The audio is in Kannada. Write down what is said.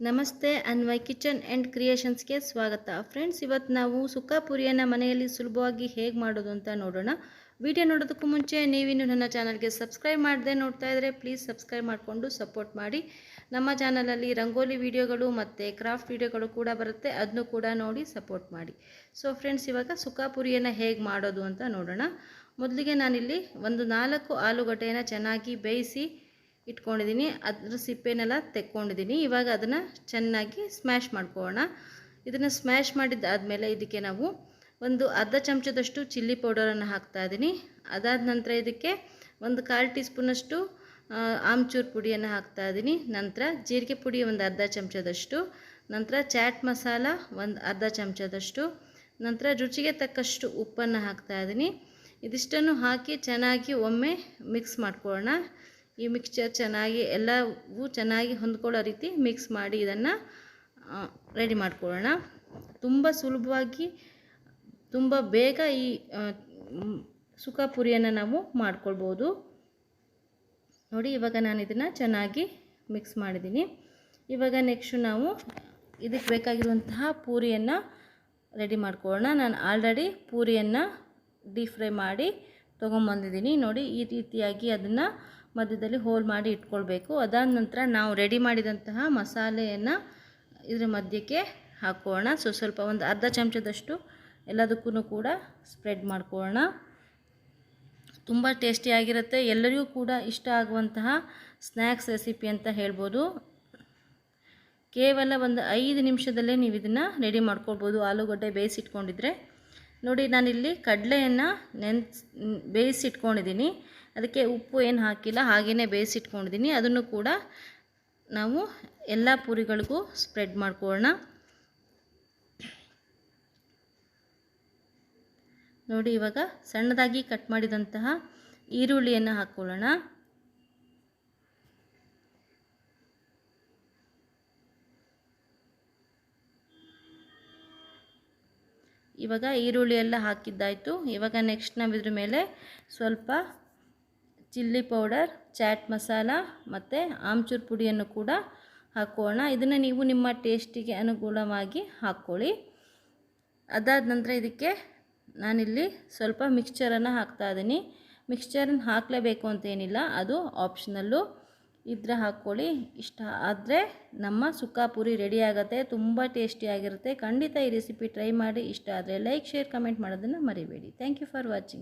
ನಮಸ್ತೆ, ಅನ್ವಯ್ ಕಿಚನ್ ಆ್ಯಂಡ್ ಕ್ರಿಯೇಷನ್ಸ್ಗೆ ಸ್ವಾಗತ. ಫ್ರೆಂಡ್ಸ್ ಇವತ್ತು ನಾವು ಸುಕ್ಕ ಮನೆಯಲ್ಲಿ ಸುಲಭವಾಗಿ ಹೇಗೆ ಮಾಡೋದು ಅಂತ ನೋಡೋಣ. ವಿಡಿಯೋ ನೋಡೋದಕ್ಕೂ ಮುಂಚೆ ನೀವಿನ್ನು ನನ್ನ ಚಾನಲ್ಗೆ ಸಬ್ಸ್ಕ್ರೈಬ್ ಮಾಡದೆ ನೋಡ್ತಾ ಇದ್ದರೆ ಪ್ಲೀಸ್ ಸಬ್ಸ್ಕ್ರೈಬ್ ಮಾಡಿಕೊಂಡು ಸಪೋರ್ಟ್ ಮಾಡಿ. ನಮ್ಮ ಚಾನಲಲ್ಲಿ ರಂಗೋಲಿ ವಿಡಿಯೋಗಳು ಮತ್ತು ಕ್ರಾಫ್ಟ್ ವಿಡಿಯೋಗಳು ಕೂಡ ಬರುತ್ತೆ ಅದನ್ನು ಕೂಡ ನೋಡಿ ಸಪೋರ್ಟ್ ಮಾಡಿ. ಸೊ ಫ್ರೆಂಡ್ಸ್, ಇವಾಗ ಸುಕ್ಕ ಪುರಿಯನ್ನು ಹೇಗೆ ಮಾಡೋದು ಅಂತ ನೋಡೋಣ. ಮೊದಲಿಗೆ ನಾನಿಲ್ಲಿ ಒಂದು ನಾಲ್ಕು ಆಲೂಗಡ್ಡೆಯನ್ನು ಚೆನ್ನಾಗಿ ಬೇಯಿಸಿ ಇಟ್ಕೊಂಡಿದ್ದೀನಿ ಅದ್ರ ಸಿಪ್ಪೆನೆಲ್ಲ ತೆಕ್ಕೊಂಡಿದ್ದೀನಿ ಇವಾಗ ಅದನ್ನು ಚೆನ್ನಾಗಿ ಸ್ಮ್ಯಾಶ್ ಮಾಡ್ಕೊಳ್ಳೋಣ. ಇದನ್ನು ಸ್ಮ್ಯಾಶ್ ಮಾಡಿದ್ದಾದಮೇಲೆ ಇದಕ್ಕೆ ನಾವು ಒಂದು ಅರ್ಧ ಚಮಚದಷ್ಟು ಚಿಲ್ಲಿ ಪೌಡರನ್ನು ಹಾಕ್ತಾಯಿದ್ದೀನಿ ಅದಾದ ನಂತರ ಇದಕ್ಕೆ ಒಂದು ಕಾಲು ಟೀ ಸ್ಪೂನಷ್ಟು ಆಮ್ಚೂರು ಪುಡಿಯನ್ನು ಹಾಕ್ತಾಯಿದ್ದೀನಿ ನಂತರ ಜೀರಿಗೆ ಪುಡಿ ಒಂದು ಅರ್ಧ ಚಮಚದಷ್ಟು. ನಂತರ ಚಾಟ್ ಮಸಾಲ ಒಂದು ಅರ್ಧ ಚಮಚದಷ್ಟು. ನಂತರ ರುಚಿಗೆ ತಕ್ಕಷ್ಟು ಉಪ್ಪನ್ನು ಹಾಕ್ತಾಯಿದ್ದೀನಿ ಇದಿಷ್ಟನ್ನು ಹಾಕಿ ಚೆನ್ನಾಗಿ ಒಮ್ಮೆ ಮಿಕ್ಸ್ ಮಾಡ್ಕೊಳ್ಳೋಣ. ಈ ಮಿಕ್ಸ್ಚರ್ ಚೆನ್ನಾಗಿ ಎಲ್ಲವೂ ಚೆನ್ನಾಗಿ ಹೊಂದ್ಕೊಳ್ಳೋ ರೀತಿ ಮಿಕ್ಸ್ ಮಾಡಿ ಇದನ್ನು ರೆಡಿ ಮಾಡ್ಕೊಳ್ಳೋಣ. ತುಂಬ ಸುಲಭವಾಗಿ, ತುಂಬ ಬೇಗ ಈ ಸುಖ ಪುರಿಯನ್ನು ನಾವು ಮಾಡ್ಕೊಳ್ಬೋದು. ನೋಡಿ, ಇವಾಗ ನಾನು ಇದನ್ನು ಚೆನ್ನಾಗಿ ಮಿಕ್ಸ್ ಮಾಡಿದ್ದೀನಿ. ಇವಾಗ ನೆಕ್ಸ್ಟು ನಾವು ಇದಕ್ಕೆ ಬೇಕಾಗಿರುವಂತಹ ಪೂರಿಯನ್ನು ರೆಡಿ ಮಾಡ್ಕೊಳ್ಳೋಣ. ನಾನು ಆಲ್ರೆಡಿ ಪೂರಿಯನ್ನು ಡೀಪ್ ಫ್ರೈ ಮಾಡಿ ತೊಗೊಂಬಂದಿದ್ದೀನಿ. ನೋಡಿ, ಈ ರೀತಿಯಾಗಿ ಅದನ್ನು ಮಧ್ಯದಲ್ಲಿ ಹೋಲ್ ಮಾಡಿ ಇಟ್ಕೊಳ್ಬೇಕು. ಅದಾದ ನಂತರ ನಾವು ರೆಡಿ ಮಾಡಿದಂತಹ ಮಸಾಲೆಯನ್ನು ಇದರ ಮಧ್ಯಕ್ಕೆ ಹಾಕೋಣ. ಸೊ ಸ್ವಲ್ಪ ಒಂದು ಅರ್ಧ ಚಮಚದಷ್ಟು ಎಲ್ಲದಕ್ಕೂ ಕೂಡ ಸ್ಪ್ರೆಡ್ ಮಾಡ್ಕೊಳ್ಳೋಣ ತುಂಬ ಟೇಸ್ಟಿಯಾಗಿರುತ್ತೆ ಎಲ್ಲರಿಗೂ ಕೂಡ ಇಷ್ಟ ಆಗುವಂತಹ ಸ್ನ್ಯಾಕ್ಸ್ ರೆಸಿಪಿ ಅಂತ ಹೇಳ್ಬೋದು. ಕೇವಲ ಒಂದು ಐದು ನಿಮಿಷದಲ್ಲೇ ನೀವು ಇದನ್ನು ರೆಡಿ ಮಾಡ್ಕೊಳ್ಬೋದು. ಆಲೂಗಡ್ಡೆ ಬೇಯಿಸಿಟ್ಕೊಂಡಿದ್ರೆ. ನೋಡಿ, ನಾನಿಲ್ಲಿ ಕಡಲೆಯನ್ನು ನೆನ್ಸ್, ಬೇಯಿಸಿಟ್ಕೊಂಡಿದ್ದೀನಿ. ಅದಕ್ಕೆ ಉಪ್ಪು ಏನು ಹಾಕಿಲ್ಲ ಹಾಗೆಯೇ ಬೇಯಿಸಿಟ್ಕೊಂಡಿದ್ದೀನಿ. ಅದನ್ನು ಕೂಡ ನಾವು ಎಲ್ಲ ಪೂರಿಗಳಿಗೂ ಸ್ಪ್ರೆಡ್ ಮಾಡ್ಕೊಳ್ಳೋಣ. ನೋಡಿ, ಇವಾಗ ಸಣ್ಣದಾಗಿ ಕಟ್ ಮಾಡಿದಂತಹ ಈರುಳ್ಳಿಯನ್ನು ಹಾಕ್ಕೊಳ್ಳೋಣ. ಇವಾಗ ಈರುಳ್ಳಿ ಎಲ್ಲ ಹಾಕಿದ್ದಾಯಿತು. ಇವಾಗ ನೆಕ್ಸ್ಟ್ ನಾವು ಇದ್ರ ಮೇಲೆ ಸ್ವಲ್ಪ ಚಿಲ್ಲಿ ಪೌಡರ್ ಚಾಟ್ ಮಸಾಲ ಮತ್ತು ಆಮ್ಚೂರ್ ಪುಡಿಯನ್ನು ಕೂಡ ಹಾಕೋಣ. ಇದನ್ನು ನೀವು ನಿಮ್ಮ ಟೇಸ್ಟಿಗೆ ಅನುಗುಣವಾಗಿ ಹಾಕ್ಕೊಳ್ಳಿ ಅದಾದ ನಂತರ ಇದಕ್ಕೆ ನಾನಿಲ್ಲಿ ಸ್ವಲ್ಪ ಮಿಕ್ಸ್ಚರನ್ನು ಹಾಕ್ತಾ ಇದ್ದೀನಿ ಮಿಕ್ಸ್ಚರನ್ನು ಹಾಕಲೇಬೇಕು ಅಂತೇನಿಲ್ಲ ಅದು ಆಪ್ಷನಲ್ಲು ಇದ್ರೆ ಹಾಕ್ಕೊಳ್ಳಿ. ಇಷ್ಟ ಆದರೆ ನಮ್ಮ ಸುಕ್ಕ ಪೂರಿ ರೆಡಿ ತುಂಬ ಟೇಸ್ಟಿಯಾಗಿರುತ್ತೆ ಖಂಡಿತ ಈ ರೆಸಿಪಿ ಟ್ರೈ ಮಾಡಿ. ಇಷ್ಟ ಆದರೆ ಲೈಕ್ ಶೇರ್ ಕಮೆಂಟ್ ಮಾಡೋದನ್ನು ಮರಿಬೇಡಿ. Thank you for watching